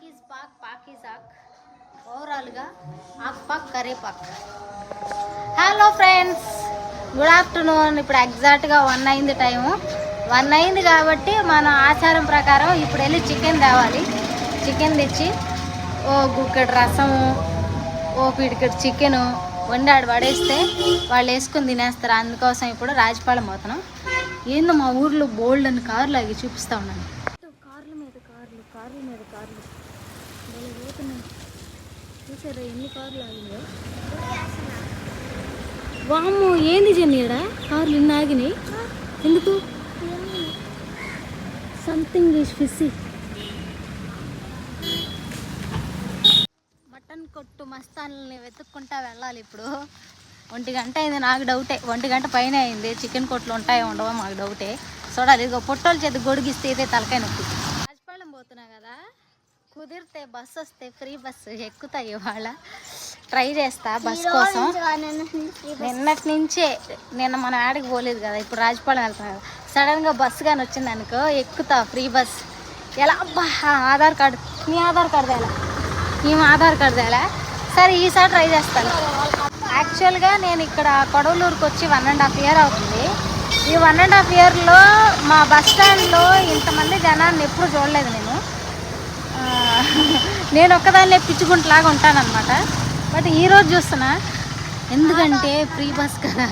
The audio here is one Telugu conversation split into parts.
పాకీజ్ పాక్ పాకీస్ ఆక్. ఓవరాల్గా ఆక్ పాక్ కరేపాక్ హలో ఫ్రెండ్స్ గుడ్ ఆఫ్టర్నూన్ ఇప్పుడు ఎగ్జాక్ట్గా వన్ అయింది టైము వన్ అయింది కాబట్టి మన ఆచారం ప్రకారం ఇప్పుడు వెళ్ళి చికెన్ తేవాలి. చికెన్ తెచ్చి ఓ గుక్కడి రసము ఓ పిడికడి చికెను వండాడు పడేస్తే వాళ్ళు వేసుకుని తినేస్తారు. అందుకోసం ఇప్పుడు రాజపాలెం పోతున్నాం. ఏందో మా ఊర్లో బోల్డ్ అని కార్లు అవి చూపిస్తా ఉన్నాను కార్ల మీద కార్లు కార్ల మీద కార్లు భలే పోతున్నాయి చూసారా ఎన్ని కార్లు ఆగినాయో? వాము ఏంది జెన్నీడ కార్లు ఇన్ని ఆగినాయి? ఎందుకు? సంథింగ్ ఈజ్ ఫిషి మటన్ కొట్టు మస్తాన్ని వెతుక్కుంటా వెళ్ళాలి ఇప్పుడు. ఒంటి గంట అయింది నాకు డౌటే. ఒంటి గంట పైన అయింది. చికెన్ కొట్లు ఉంటాయో ఉండవో మాకు డౌటే. చూడాలి ఇదిగో పొట్టోలు చేతి గొడిగిస్తే ఇదే తలకాయ నొప్పి. కుదిరితే బస్సు వస్తే ఫ్రీ బస్సు ఎక్కుతా ఇవాళ. ట్రై చేస్తా బస్ కోసం. నిన్నటి నుంచే నిన్న మనం ఆడికి పోలేదు కదా ఇప్పుడు రాజపాలెం వెళ్తున్నాం కదా. సడన్గా బస్సు కానీ వచ్చింది అనుకో ఎక్కుతా ఫ్రీ బస్. ఎలా అబ్బా ఆధార్ కార్డు నీ ఆధార్ కార్డు ఎలా నీ ఆధార్ కార్డు తేలా సరే ఈసారి ట్రై చేస్తాను. యాక్చువల్గా నేను ఇక్కడ కొడవలూరుకి వచ్చి వన్ అండ్ హాఫ్ ఇయర్ అవుతుంది. ఈ వన్ అండ్ హాఫ్ ఇయర్లో మా బస్ స్టాండ్లో ఇంతమంది జనాన్ని ఎప్పుడు చూడలేదు నేను. నేను ఒక్కదాన్నే పిచ్చుకుంటలాగా ఉంటానన్నమాట. బట్ ఈరోజు చూస్తున్నా ఎందుకంటే ఫ్రీ బస్ కదా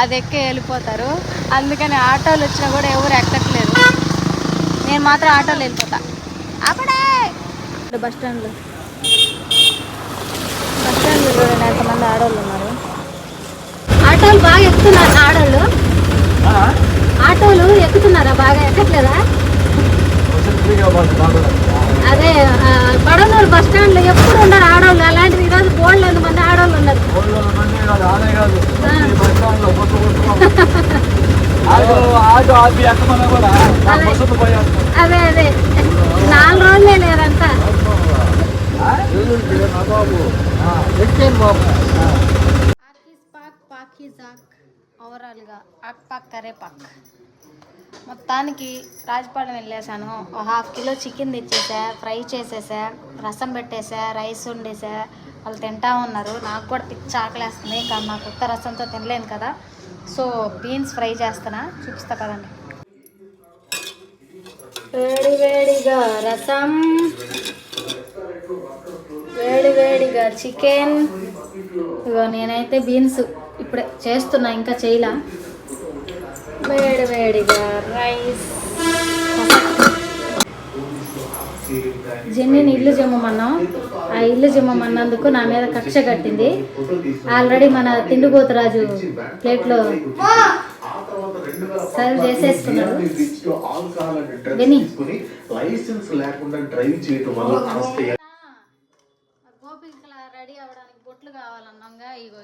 అది ఎక్కి వెళ్ళిపోతారు. అందుకని ఆటోలు వచ్చినా కూడా ఎవరు ఎక్కట్లేదు. నేను మాత్రం ఆటోలో వెళ్ళిపోతా. అప్పుడే బస్ స్టాండ్లో. బస్ స్టాండ్లో చూడండి ఎంతమంది ఆడవాళ్ళు ఉన్నారు? ఆటోలు బాగా ఎక్కుతున్నారు ఆడవాళ్ళు ఆటోలు ఎక్కుతున్నారా? బాగా ఎక్కట్లేదా? అదే పడనూరు బస్ స్టాండ్లో ఎప్పుడు ఉన్నారు ఆడవాళ్ళు. అలాంటిది ఈరోజు బోల్డ్ మంది ఆడవాళ్ళు ఉన్నారు. అదే అదే. నాలుగు రోజులే లేరంతా బాబు? ఆకీస్ పాక్ పాకీజాక్ ఓవరాల్గా ఆక్ పాక్ కరేపాక్ మొత్తానికి రాజపాలెం వెళ్ళేసాను ఒక హాఫ్ కిలో చికెన్ తెచ్చేసా ఫ్రై చేసేసా రసం పెట్టేసా రైస్ వండేసా. వాళ్ళు తింటా ఉన్నారు. నాకు కూడా పిచ్చి ఆకలేస్తుంది కానీ నాకు కొత్త రసంతో తినలేను కదా. సో బీన్స్ ఫ్రై చేస్తానా చూపిస్తా కదండి వేడి వేడిగా రసం వేడి వేడిగా చికెన్. ఇగో నేనైతే బీన్స్ ఇప్పుడే చేస్తున్నా ఇంకా చేయలా? వేడి వేడిగా రైస్. జెన్నీని ఇల్లు జిమ్మమన్నాం ఆ ఇల్లు జిమ్మమన్నందుకు నా మీద కక్ష కట్టింది. ఆల్రెడీ మన తిండిపోతురాజు ప్లేట్లో సర్వ్ చేసేసుకున్నాడు విని. లైసెన్స్ లేకుండా డ్రైవ్ చేయటం వల్ల అరెస్ట్ గోపికల రెడీ అవ్వడానికి బొట్లు కావాలన్నాగా ఇగో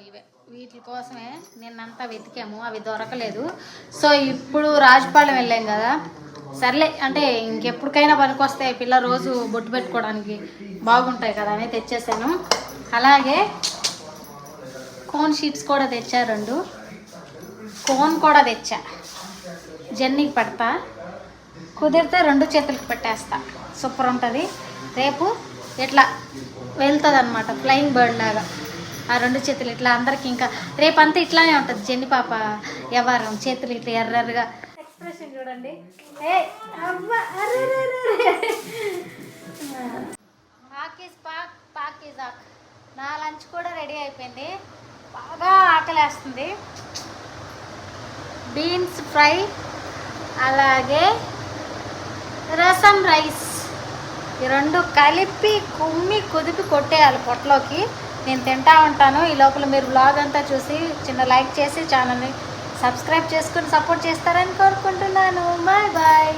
వీటి కోసమే నిన్నంతా వెతికాము అవి దొరకలేదు. సో ఇప్పుడు రాజపాలెం వెళ్ళాం కదా. సర్లే అంటే ఇంకెప్పటికైనా పనికొస్తాయి పిల్ల రోజు బొట్టు పెట్టుకోవడానికి. బాగుంటాయి కదా అని తెచ్చేసాను. అలాగే కోన్ షీట్స్ కూడా తెచ్చా రెండు. కోన్ కూడా తెచ్చా. జర్నీకి పెడతా. కుదిరితే రెండు చేతులకు పెట్టేస్తా. సూపర్ ఉంటుంది. రేపు ఇట్లా వెళ్తుంది అనమాట ఫ్లయింగ్ బర్డ్ లాగా. ఆ రెండు చేతులు ఇట్లా అందరికి ఇంకా రేపంతా ఇట్లానే ఉంటుంది. జెన్ని పాప వ్యవహారం చేతులు ఇట్లా ఎర్రగా ఎక్స్ప్రెషన్ చూడండి. పాకీస్ పాక్ పాకీస్ ఆక్. నా లంచ్ కూడా రెడీ అయిపోయింది. బాగా ఆకలేస్తుంది. బీన్స్ ఫ్రై అలాగే రసం రైస్. ఈ రెండు కలిపి కుమ్మి కుదిపి కొట్టేయాలి పొట్టలోకి నేను తింటా ఉంటాను. ఈ లోపల మీరు బ్లాగ్ అంతా చూసి చిన్న లైక్ చేసి ఛానల్ని సబ్స్క్రైబ్ చేసుకుని సపోర్ట్ చేస్తారని కోరుకుంటున్నాను. Bye bye